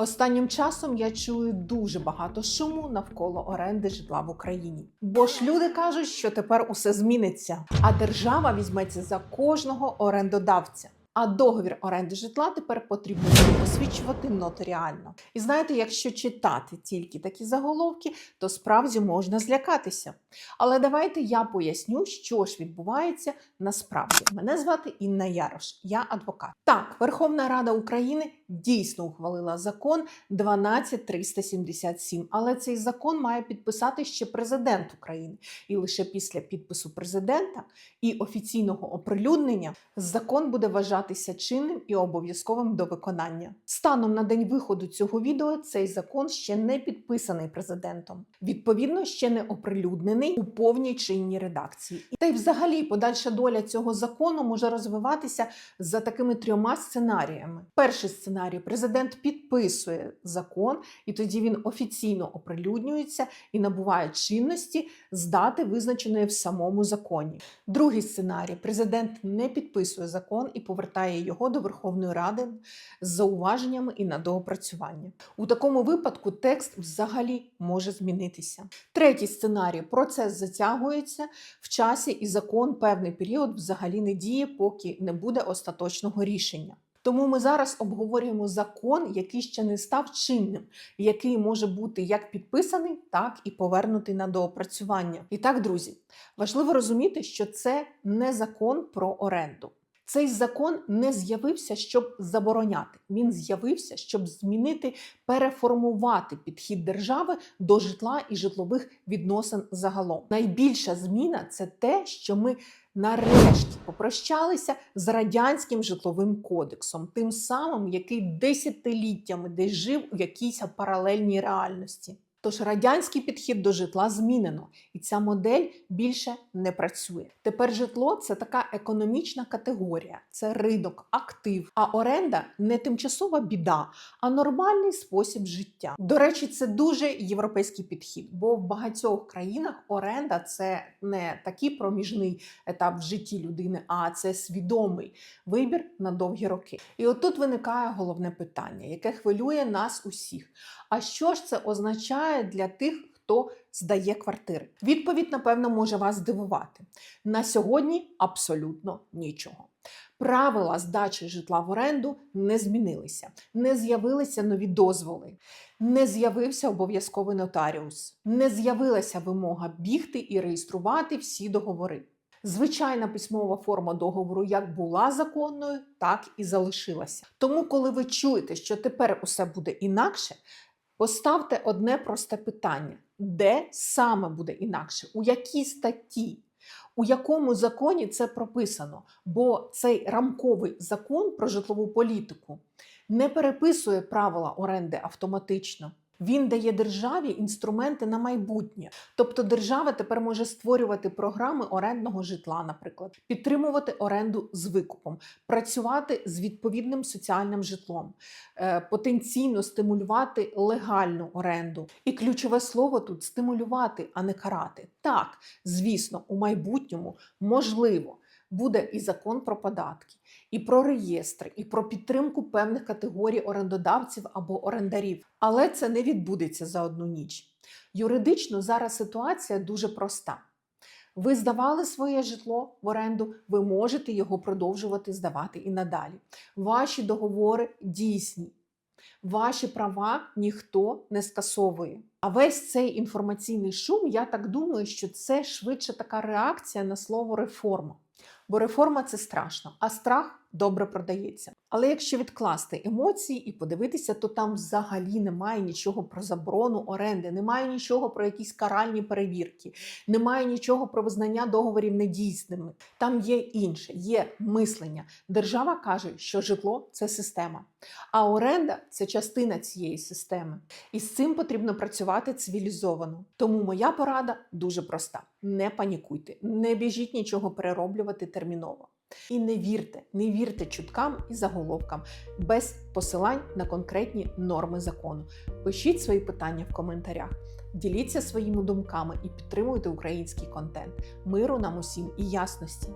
Останнім часом я чую дуже багато шуму навколо оренди житла в Україні. Бо ж люди кажуть, що тепер усе зміниться, а держава візьметься за кожного орендодавця. А договір оренди житла тепер потрібно буде посвідчувати нотаріально. І знаєте, якщо читати тільки такі заголовки, то справді можна злякатися. Але давайте я поясню, що ж відбувається насправді. Мене звати Інна Ярош, я адвокат. Так, Верховна Рада України дійсно ухвалила закон 12377, але цей закон має підписати ще президент України. І лише після підпису президента і офіційного оприлюднення закон буде вважатися чинним і обов'язковим до виконання. Станом на день виходу цього відео цей закон ще не підписаний президентом. Відповідно, ще не оприлюднений у повній чинній редакції. Та й взагалі подальша доля цього закону може розвиватися за такими трьома сценаріями. Перший сценарій президент підписує закон, і тоді він офіційно оприлюднюється і набуває чинності з дати, визначеної в самому законі. Другий сценарій президент не підписує закон і повертає його до Верховної Ради з зауваженнями і на доопрацювання. У такому випадку текст взагалі може змінитися. Третій сценарій процес затягується в часі, і закон певний період взагалі не діє, поки не буде остаточного рішення. Тому ми зараз обговорюємо закон, який ще не став чинним, який може бути як підписаний, так і повернутий на доопрацювання. І так, друзі, важливо розуміти, що це не закон про оренду. Цей закон не з'явився, щоб забороняти. Він з'явився, щоб змінити, переформувати підхід держави до житла і житлових відносин загалом. Найбільша зміна це те, що ми нарешті попрощалися з радянським житловим кодексом, тим самим, який десятиліттями десь жив у якійсь паралельній реальності. Тож радянський підхід до житла змінено, і ця модель більше не працює. Тепер житло це така економічна категорія, це ринок, актив. А оренда не тимчасова біда, а нормальний спосіб життя. До речі, це дуже європейський підхід, бо в багатьох країнах оренда це не такий проміжний етап в житті людини, а це свідомий вибір на довгі роки. І отут виникає головне питання, яке хвилює нас усіх. А що ж це означає для тих, хто здає квартири? Відповідь, напевно, може вас здивувати. На сьогодні абсолютно нічого. Правила здачі житла в оренду не змінилися, не з'явилися нові дозволи, не з'явився обов'язковий нотаріус, не з'явилася вимога бігти і реєструвати всі договори. Звичайна письмова форма договору як була законною, так і залишилася. Тому, коли ви чуєте, що тепер усе буде інакше, Поставте одне просте питання: де саме буде інакше? У якій статті? У якому законі це прописано? Бо цей рамковий закон про житлову політику не переписує правила оренди автоматично. Він дає державі інструменти на майбутнє. Тобто держава тепер може створювати програми орендного житла, наприклад, підтримувати оренду з викупом, працювати з відповідним соціальним житлом, е, потенційно стимулювати легальну оренду. І ключове слово тут стимулювати, а не карати. Так, звісно, у майбутньому можливо. Буде і закон про податки, і про реєстри, і про підтримку певних категорій орендодавців або орендарів. Але це не відбудеться за одну ніч. Юридично зараз ситуація дуже проста. Ви здавали своє житло в оренду, ви можете його продовжувати здавати і надалі. Ваші договори дійсні. Ваші права ніхто не скасовує. А весь цей інформаційний шум, я так думаю, що це швидше така реакція на слово реформа. Бо реформа це страшно, а страх добре продається. Але якщо відкласти емоції і подивитися, то там взагалі немає нічого про заборону оренди, немає нічого про якісь каральні перевірки, немає нічого про визнання договорів недійсними. Там є інше, є мислення. Держава каже, що житло це система, а оренда це частина цієї системи. І з цим потрібно працювати цивілізовано. Тому моя порада дуже проста: не панікуйте, не біжіть нічого перероблювати терміново. І не вірте, не вірте чуткам і заголовкам без посилань на конкретні норми закону. Пишіть свої питання в коментарях, діліться своїми думками і підтримуйте український контент. Миру нам усім і ясності.